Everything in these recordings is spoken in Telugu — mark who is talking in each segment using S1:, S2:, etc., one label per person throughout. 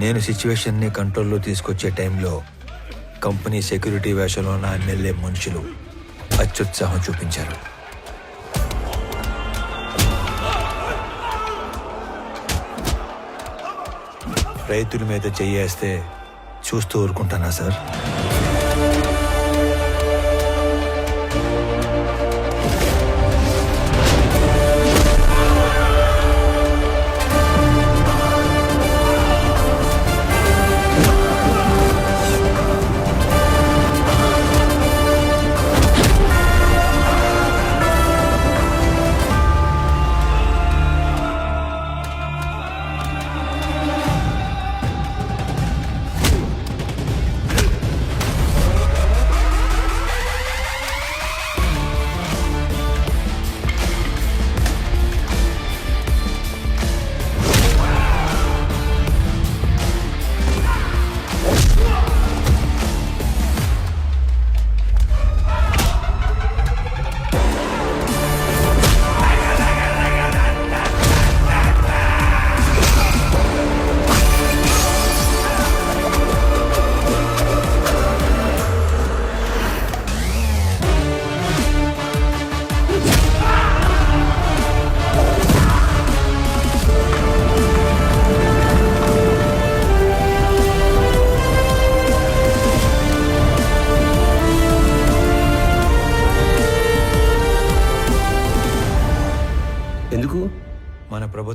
S1: నేను సిచ్యువేషన్ని కంట్రోల్లో తీసుకొచ్చే టైంలో కంపెనీ సెక్యూరిటీ వేషంలో నా ఎమ్మెల్యే మనుషులు అత్యుత్సాహం చూపించారు. రైతుల మీద చెయ్యేస్తే చూస్తూ ఊరుకుంటానా సార్?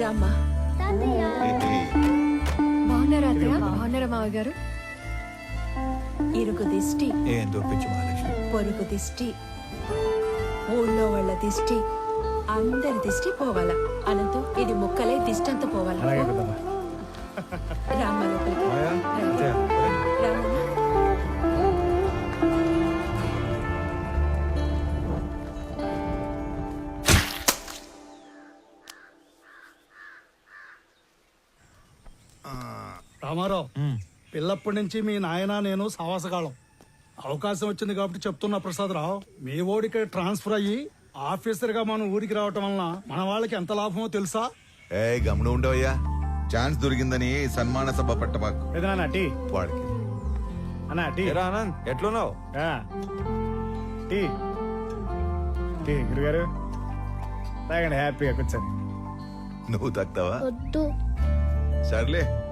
S2: రామ్మా బాగున్నారా అత్తయ్య? బాగున్నారా మావయ్య గారు
S3: ఇరుగు దిష్టి.
S1: ఏం దొప్పించు మహాలక్ష్మి?
S3: పొరుగు దిష్టి. ఊళ్ళో వాళ్ళ దిష్టి. అందరి దిష్టి పోవాలా. అనంతం ఇది ముక్కలే దిష్టి అంతా పోవాలా
S4: రామారావు. పిల్లప్పటి నుంచి మీ నాయన నేను సావాసగాళం అవకాశం వచ్చింది కాబట్టి చెప్తున్నా ప్రసాదరావు మీ ఓడికి ట్రాన్స్ఫర్ అయ్యి ఆఫీసర్గా మనం ఊరికి రావటం వలన మన వాళ్ళకి ఎంత లాభమో తెలుసా?
S5: ఏ గమనం ఉండవయ్యా. ఛాన్స్ దొరికిందని సన్మాన సభ పట్టబాకు
S6: ఏదన్నా టీ.
S5: వాడికి
S6: అన్నా టీ.
S1: ఏరా ఆనంద్ ఎట్లున్నావు?
S6: ఆ. టీ. టీ గురుగారు. తాగండి హ్యాపీగా కూర్చొని
S5: నువ్వు తక్కువా
S7: వద్దు.
S5: సర్లే.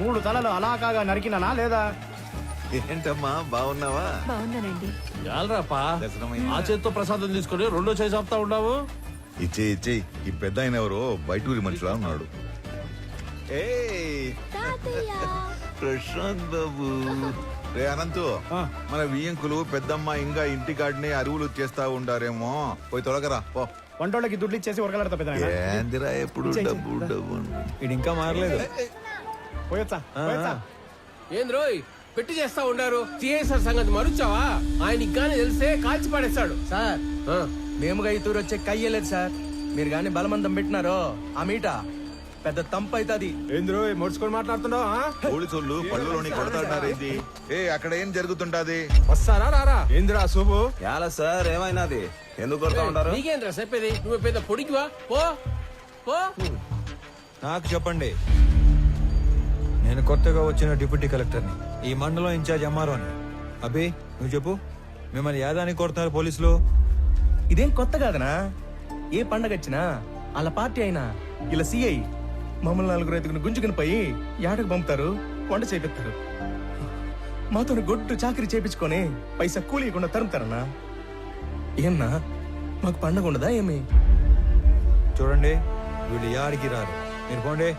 S6: మూడు తలలు అలా కాగా నరికినానా లేదా?
S5: ఏంటమ్మా బాగున్నావా?
S2: బాగున్నానండి.
S8: చాలరాపా
S5: దర్శనమైందా?
S8: ఆ చేత్తో ప్రసాదం తీసుకొని రెండో చేయి చెప్తా ఉన్నావు?
S5: ఇచ్చే ఇచ్చే ఈ పెద్ద ఆయన ఎవరో? బయట ఊరి మనిషిలా ఉన్నాడు. ఏయ్, ప్రశాంత్ బాబు. రే అనంతు మన వియ్యంకులు పెద్దమ్మ ఇంకా ఇంటి కాడిని అరువులు చేస్తా ఉండారేమో. పోయి తొలగరా పో.
S6: వంటోళ్ళకి దుడ్లు ఇచ్చేసి ఉరకలాడతా పెద్ద
S5: ఏందిరా ఎప్పుడు డబ్బు డబ్బు
S1: ఇది ఇంకా మారలేదు.
S6: పోయొచ్చా? పోయొచ్చా?
S9: ఏంది రోయ్? పెట్టి చేస్తా ఉండారు. సిఐసార్ సంగతి మరుచావా? ఆయన ఇంకానే తెలిస్తే కాల్చి పడేస్తాడు
S10: సార్
S9: ఆ,
S10: మేముగా ఈ తూరు వచ్చే కయ్యలేదు సార్. మీరు గాని బలమందం పెట్టినారో? ఆ మీట? పెద్ద తంపు అవుతుంది
S11: ఏంద్రో ముడుచుకొని మాట్లాడుతున్నావు?
S5: పోలీసులు పళ్ళులోని కొడతాడారేంది ఏ అక్కడ ఏం జరుగుతుంటాది?
S11: వస్తారా రారా? ఏందిరా శుభు
S10: ఎలా సార్ ఏమైనాది? ఎందుకు కొడతా ఉంటారు?
S9: నీకేంద్రా చెప్పేది? నువ్వు పెద్ద పొడికివా? పో పో.
S1: నాకు చెప్పండి. నేను కొత్తగా వచ్చిన డిప్యూటీ కలెక్టర్ని. ఈ మండలం ఇన్ఛార్జ్ ఎంఆర్ఓని. అభి నువ్వు చెప్పు. మిమ్మల్ని యాదానికి కొడుతున్నారు పోలీసులు.
S10: ఇదేం కొత్త కాదనా? ఏ పండగ వచ్చినా వాళ్ళ పార్టీ అయినా ఇలా సిఐ మమ్మల్ని నలుగురు ఐదుగురు గుంజుకుని పోయి ఏటకు పంపుతారు వంట చేపిస్తారు మాతో గొడ్డు చాకరీ చేపించుకొని పైసా కూలీయకుండా తరుముతారన్నా? ఏమన్నా? మాకు పండగ ఉండదా ఏమి?
S1: చూడండి వీళ్ళు యాడికి రారు. మీరు పోండి.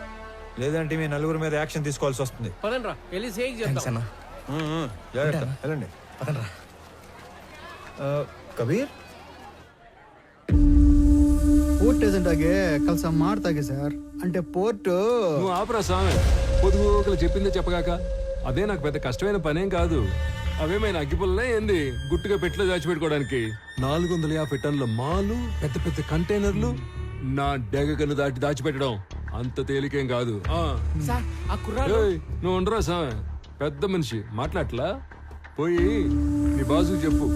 S1: లేదంటే మీ నలుగురు మీద యాక్షన్ తీసుకోవాల్సి వస్తుంది
S9: పదండ్రా వెళ్ళి సేక్
S10: థ్యాంక్స్
S9: చేద్దాం
S10: అన్నా
S1: ఉమ్, ఉమ్, జాగ్రత్త వెళ్ళండి
S10: పదండ్రా
S1: ఆ, కబీర్
S12: ಪೋರ್ಟ್ ಏಜೆಂಟ್ ಆಗಿ ಕೆಲಸ ಮಾಡ್ತಾಗೆ ಸರ್ అంటే పోర్ట్
S8: నువ్వు ఆపరా స్వామి పొదుగు ఒకరు చెప్పిందే చెప్పగాక అదే నాకు పెద్ద కష్టమైన పనేం కాదు అవేమైనా అగ్గిపుల్లనే ఏంది గుట్టుగా పెట్టిలో దాచిపెట్టుకోవడానికి నాలుగు వందల యాభై టన్నుల మాలు పెద్ద పెద్ద కంటైనర్లు నా డెగకను దాటి దాచిపెట్టడం అంత తేలికేం కాదు ఆ.
S9: సార్ ఆ కుర్రాడు
S8: ఏయ్, నువ్వు ఉండరా స్వామి పెద్ద మనిషి మాట్లాడలా పోయి నీ బాసు చెప్పు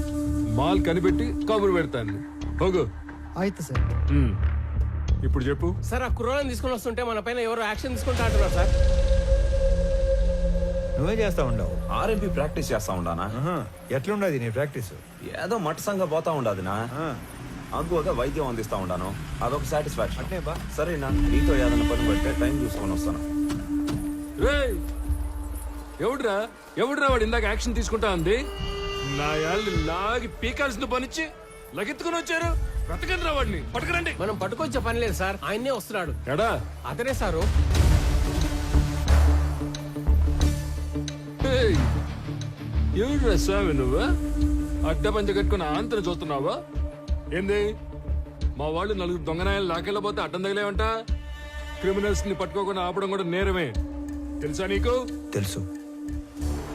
S8: మాల్ కనిపెట్టి కబురు పెడతాను ಹೋಗು
S12: ಆಯ್ತು ಸರ್
S8: ఉమ్. ఇప్పుడు చెప్పు
S9: సార్ ఆ కుర్రాళ్ళని తీసుకొని వస్తుంటే మన పైన ఎవరో యాక్షన్ తీసుకుంటా అంటున్నారు సార్
S1: నువ్వే చేస్తా ఉండవు
S10: ఆర్ఎంపీ ప్రాక్టీస్ చేస్తా ఉండానా
S1: ఆహా, ఎట్లుండదు నీ ప్రాక్టీస్
S10: ఏదో మట్టసంగా పోతా ఉండదునా అగ్గువగా వైద్యం అందిస్తా ఉండాను. అదొక సాటిస్ఫాక్షన్.
S1: అట్నే బా.
S10: సరేనా? నీతో ఏదైనా పని పడితే టైం చూసుకొని వస్తాను!
S8: ఎవడ్రా? ఎవడ్రా వాడు ఇందాక యాక్షన్ తీసుకుంటా ఉంది నా యాళ్ళు లాగి పీకాల్సిన పనిచ్చి లగెత్తుకుని వచ్చారు. బ్రతకండి రా వాడిని. పట్టుకురండి.
S9: మనం పట్టుకొచ్చే పని లేదు సార్. ఆయన్నే వస్తున్నాడు.
S8: ఎడా?
S9: అతనే సారు.
S8: ఏయ్! ఎవడ్రా స్వామి నువ్వు? అడ్డ పంచ కట్టుకుని ఆంతరం చూస్తున్నావా? ఏంది? మా వాళ్ళు నలుగురు దొంగనాయాలు లాకెళ్ళబోతే అడ్డం తగిలేవంట? క్రిమినల్స్ని పట్టుకోకుండా ఆపడం కూడా నేరమే. తెలుసా నీకు?
S1: తెలుసు.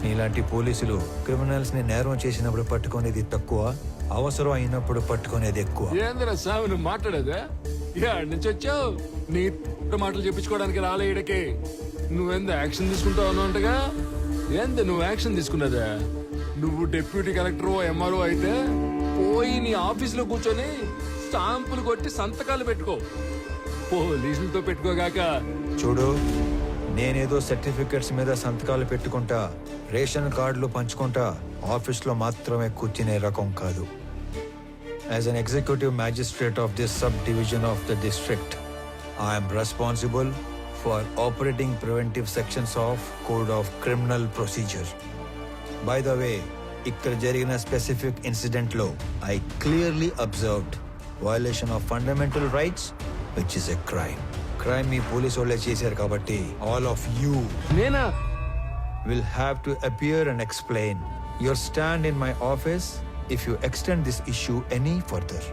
S1: నీలాంటి పోలీసులు క్రిమినల్స్ని నేరం చేసినప్పుడు పట్టుకునేది తక్కువ అవసరం అయినప్పుడు పట్టుకునేది ఎక్కువ.
S8: ఏందిరా స్వామి నువ్వు మాట్లాడేదా? ఏడు నుంచి వచ్చావు? నీ మాటలు చెప్పించుకోవడానికి రాలే ఈడకి. నువ్వెంత యాక్షన్ తీసుకుంటావు అన్నట్టుగా ఏంది నువ్వు యాక్షన్ తీసుకున్నదా? నువ్వు డిప్యూటీ కలెక్టర్ ఎంఆర్ఓ అయితే పోయి నీ ఆఫీసులో కూర్చొని స్టాంపులు కొట్టి సంతకాలు పెట్టుకో. పోలీసులతో పెట్టుకోగాక.
S1: చూడు నేనేదో సర్టిఫికెట్స్ మీద సంతకాలు పెట్టుకుంటా రేషన్ కార్డులు పంచుకుంటా ఆఫీస్లో మాత్రమే కూర్చునే రకం కాదు. As an executive magistrate of this subdivision of the district I'm responsible for operating preventive sections of code of criminal procedure by the way ఇక్కడ జరిగిన specific ఇన్సిడెంట్లో I clearly observed violation of fundamental rights which is a crime crime me police వాళ్ళే చేశారు కాబట్టి ఆల్ ఆఫ్ యూ
S8: నేనా?
S1: Will have to appear and explain your stand in my office if you extend this issue any further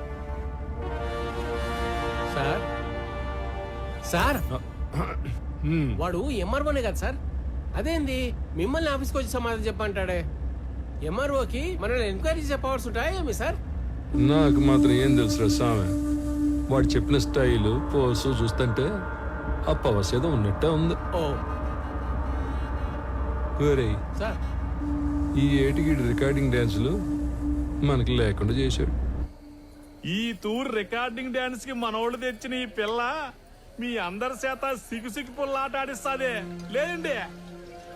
S13: sir? Sir? వాడు ఎంఆర్ఓనే కదా సార్? అదేంది? మిమ్మల్ని ఆఫీస్కి వచ్చి సమాధానం చెప్పంటాడే ఎంఆర్ఓకి మనల్ని ఎంక్వైరీ చేసే పవర్స్ ఉంటాయా ఏమి సార్
S8: నాకు మాత్రం ఏం తెలుసు స్వామి వాడు చెప్పిన స్టైలు పోసు చూస్తుంటే పవర్స్ ఏదో ఉన్నట్టే ఉంది.
S13: ఓ.
S8: ఒరేయ్
S13: సార్
S8: ఈ ఏటికి రికార్డింగ్ డ్యాన్సులు మనకి లేకుండా చేశాడు.
S14: ఈ టూర్ రికార్డింగ్ డాన్స్కి మనోళ్ళు తెచ్చిన ఈ పిల్ల మీ అందరి చేత సిగ్గు సిగ్గు పుల్లాట ఆడిస్తాదే. లేదండి?